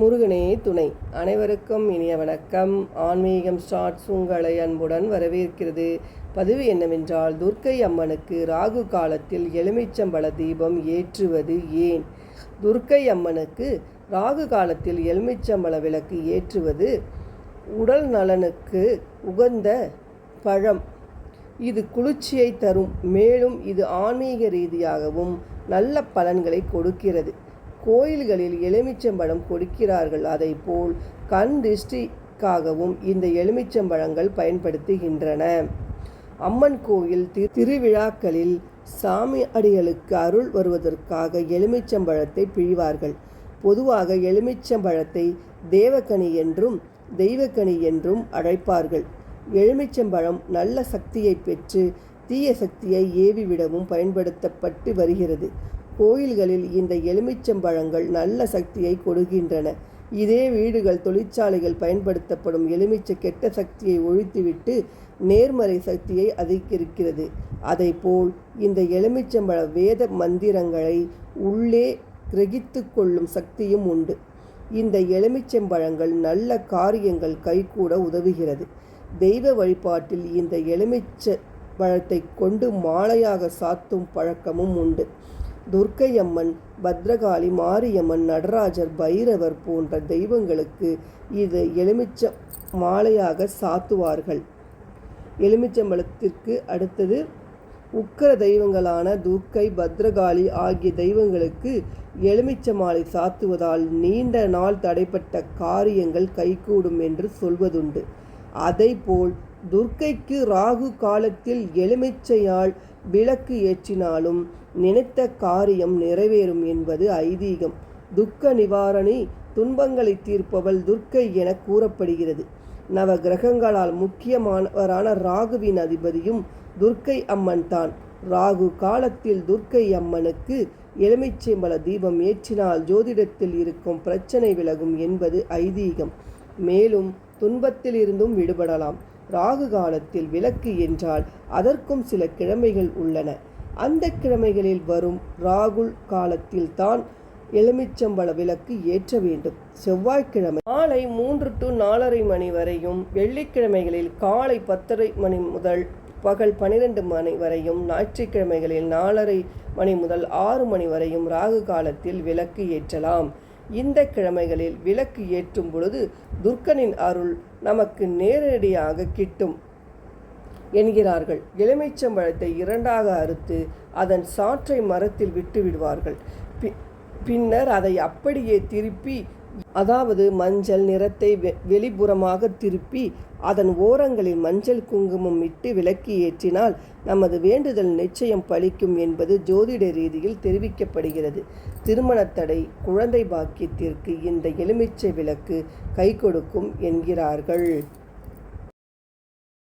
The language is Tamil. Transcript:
முருகனே துணை. அனைவருக்கும் இனிய வணக்கம். ஆன்மீகம் ஸ்டார்ட்ஸ் உங்களை அன்புடன் வரவேற்கிறது. பதிவு என்னவென்றால் துர்க்கை அம்மனுக்கு ராகு காலத்தில் எலுமிச்சம்பழ தீபம் ஏற்றுவது ஏன்? துர்க்கை அம்மனுக்கு ராகு காலத்தில் எலுமிச்சம்பழ விளக்கு ஏற்றுவது உடல் நலனுக்கு உகந்த பழம். இது குளிர்ச்சியை தரும். மேலும் இது ஆன்மீக ரீதியாகவும் நல்ல பலன்களை கொடுக்கிறது. கோயில்களில் எலுமிச்சம்பழம் கொடுக்கிறார்கள். அதை போல் கண் திருஷ்டிக்காகவும் இந்த எலுமிச்சம்பழங்கள் பயன்படுத்துகின்றன. அம்மன் கோயில் தி- திருவிழாக்களில் சாமி அடிகளுக்கு அருள் வருவதற்காக எலுமிச்சம்பழத்தை பிழிவார்கள். பொதுவாக எலுமிச்சம்பழத்தை தேவக்கனி என்றும் தெய்வக்கனி என்றும் அழைப்பார்கள். எலுமிச்சம்பழம் நல்ல சக்தியை பெற்று தீய சக்தியை ஏவிவிடவும் பயன்படுத்தப்பட்டு வருகிறது. கோயில்களில் இந்த எலுமிச்சம்பழங்கள் நல்ல சக்தியை கொடுக்கின்றன. இதே வீடுகள் தொழிற்சாலைகள் பயன்படுத்தப்படும் எலுமிச்சை கெட்ட சக்தியை ஒழித்துவிட்டு நேர்மறை சக்தியை அதிகரிக்கிறது. அதைப்போல் இந்த எலுமிச்சம்பழ வேத மந்திரங்களை உள்ளே கிரகித்து கொள்ளும் சக்தியும் உண்டு. இந்த எலுமிச்சம்பழங்கள் நல்ல காரியங்கள் கைகூட உதவுகிறது. தெய்வ வழிபாட்டில் இந்த எலுமிச்ச பழத்தை கொண்டு மாலையாக சாத்தும் பழக்கமும் உண்டு. துர்க்கை அம்மன் பத்ரகாளி மாரியம்மன் நடராஜர் பைரவர் போன்ற தெய்வங்களுக்கு இது எலுமிச்ச மாலையாக சாத்துவார்கள். எலுமிச்சம்பழத்திற்கு அடுத்தது உக்கிர தெய்வங்களான துர்க்கை பத்ரகாளி ஆகிய தெய்வங்களுக்கு எலுமிச்ச மாலை சாத்துவதால் நீண்ட நாள் தடைப்பட்ட காரியங்கள் கைகூடும் என்று சொல்வதுண்டு. அதைபோல் துர்க்கைக்கு ராகு காலத்தில் எலுமிச்சையால் விளக்கு ஏற்றினாலும் நினைத்த காரியம் நிறைவேறும் என்பது ஐதீகம். துக்க நிவாரணி துன்பங்களை தீர்ப்பவள் துர்க்கை என கூறப்படுகிறது. நவ கிரகங்களால் முக்கியமானவரான ராகுவின் அதிபதியும் துர்க்கை அம்மன் தான். ராகு காலத்தில் துர்க்கை அம்மனுக்கு எலுமிச்சைம்பல தீபம் ஏற்றினால் ஜோதிடத்தில் இருக்கும் பிரச்சனை விலகும் என்பது ஐதீகம். மேலும் துன்பத்திலிருந்தும் விடுபடலாம். ராகு காலத்தில் விளக்கு என்றால் அதற்கும் சில கிழமைகள் உள்ளன. அந்த கிழமைகளில் வரும் ராகுல் காலத்தில் தான் எலுமிச்சம்பழ விளக்கு ஏற்ற வேண்டும். செவ்வாய்க்கிழமை மாலை மூன்று டு நாலரை மணி வரையும் வெள்ளிக்கிழமைகளில் காலை பத்தரை மணி முதல் பகல் பனிரெண்டு மணி வரையும் ஞாயிற்றுக்கிழமைகளில் நாலரை மணி முதல் ஆறு மணி வரையும் ராகு காலத்தில் விளக்கு ஏற்றலாம். இந்த கிழமைகளில் விளக்கு ஏற்றும் பொழுது துர்க்கனின் அருள் நமக்கு நேரடியாக கிட்டும். என்கிறார்கள். எலுமிச்சம்பழத்தை இரண்டாக அறுத்து அதன் சாற்றை மரத்தில் விட்டு விடுவார்கள். பி- பின்னர் அதை அப்படியே திருப்பி அதாவது மஞ்சள் நிறத்தை வெ- வெளிப்புறமாக திருப்பி அதன் ஓரங்களில் மஞ்சள் குங்குமம் இட்டு விளக்கி ஏற்றினால் நமது வேண்டுதல் நிச்சயம் பலிக்கும் என்பது ஜோதிட ரீதியில் தெரிவிக்கப்படுகிறது. திருமணத்தடை குழந்தை பாக்கியத்திற்கு இந்த எலுமிச்சை விளக்கு கை கொடுக்கும் என்கிறார்கள்.